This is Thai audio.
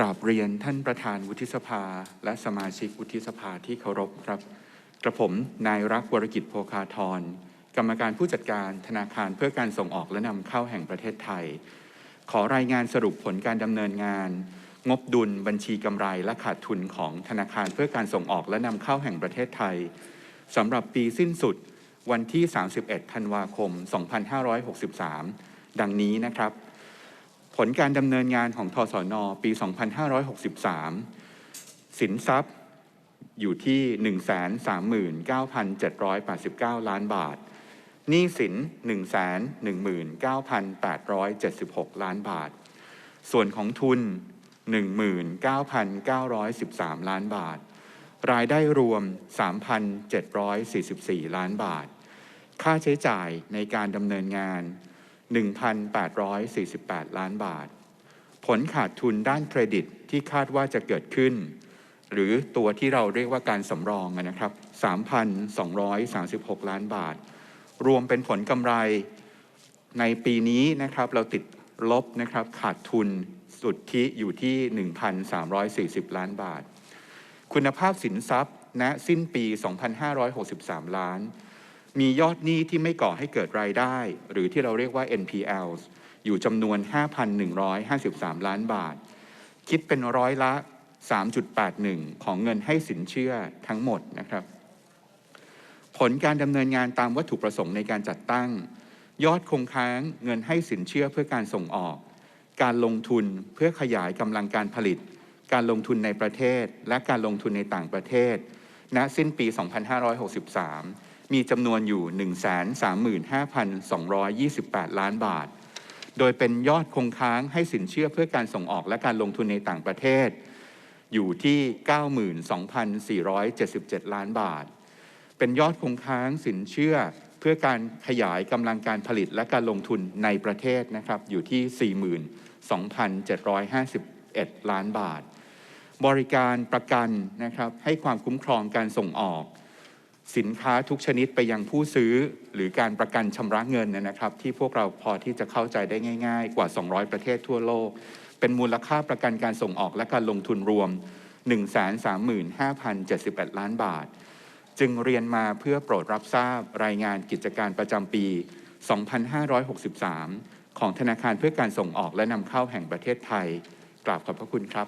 กราบเรียนท่านประธานวุฒิสภา และสมาชิกวุฒิสภาที่เคารพครับ กระผมนายรักวรกิจโภคาธรกรรมการผู้จัดการธนาคารเพื่อการส่งออกและนำเข้าแห่งประเทศไทย ขอรายงานสรุปผลการดำเนินงาน งบดุลบัญชีกำไรและขาดทุนของธนาคารเพื่อการส่งออกและนำเข้าแห่งประเทศไทยสำหรับปีสิ้นสุดวันที่ 31 ธันวาคม 2563 ดังนี้นะครับ ผลการดำเนินงานของทศนปี 2563 สินทรัพย์อยู่ที่ 139,789 ล้านบาท หนี้สิน 119,876 ล้านบาท ส่วนของทุน 19,913 ล้านบาท รายได้รวม 3,744 ล้านบาท ค่าใช้จ่ายในการดำเนินงาน 1,848 ล้านบาท ผลขาดทุนด้านเครดิตที่คาดว่าจะเกิดขึ้น หรือตัวที่เราเรียกว่าการสำรองนะครับ 3,236 ล้านบาท รวมเป็นผลกำไรในปีนี้นะครับเราติดลบนะครับขาดทุนสุทธิอยู่ที่ 1,340 ล้านบาท คุณภาพสินทรัพย์ณสิ้นปี 2,563 ล้าน มียอดหนี้ที่ไม่ก่อให้เกิดรายได้ หรือที่เราเรียกว่า NPL อยู่จำนวน 5,153 ล้านบาท คิดเป็นร้อยละ 3.81 ของเงินให้สินเชื่อทั้งหมดนะครับ ผลการดำเนินงานตามวัตถุประสงค์ในการจัดตั้ง ยอดคงค้างเงินให้สินเชื่อเพื่อการส่งออก การลงทุนเพื่อขยายกำลังการผลิต การลงทุนในประเทศ และการลงทุนในต่างประเทศณสิ้นปี 2563 มีจำนวนอยู่ 135,228 ล้านบาท โดยเป็นยอดคงค้างให้สินเชื่อเพื่อการส่งออกและการลงทุนในต่างประเทศ อยู่ที่ 92,477 ล้านบาท เป็นยอดคงค้างสินเชื่อเพื่อการขยายกำลังการผลิตและการลงทุนในประเทศนะครับอยู่ที่ 42,751 ล้านบาท บริการประกันนะครับให้ความคุ้มครองการส่งออก สินค้าทุกชนิดไปยังผู้ซื้อ หรือการประกันชำระเงินนะครับ ที่พวกเราพอที่จะเข้าใจได้ง่าย ๆ กว่า 200 ประเทศทั่วโลก เป็นมูลค่าประกันการส่งออกและการลงทุนรวม 135,071 ล้านบาท จึงเรียนมาเพื่อโปรดรับทราบรายงานกิจการประจำปี 2563 ของธนาคารเพื่อการส่งออกและนำเข้าแห่งประเทศไทยกราบขอบพระคุณครับ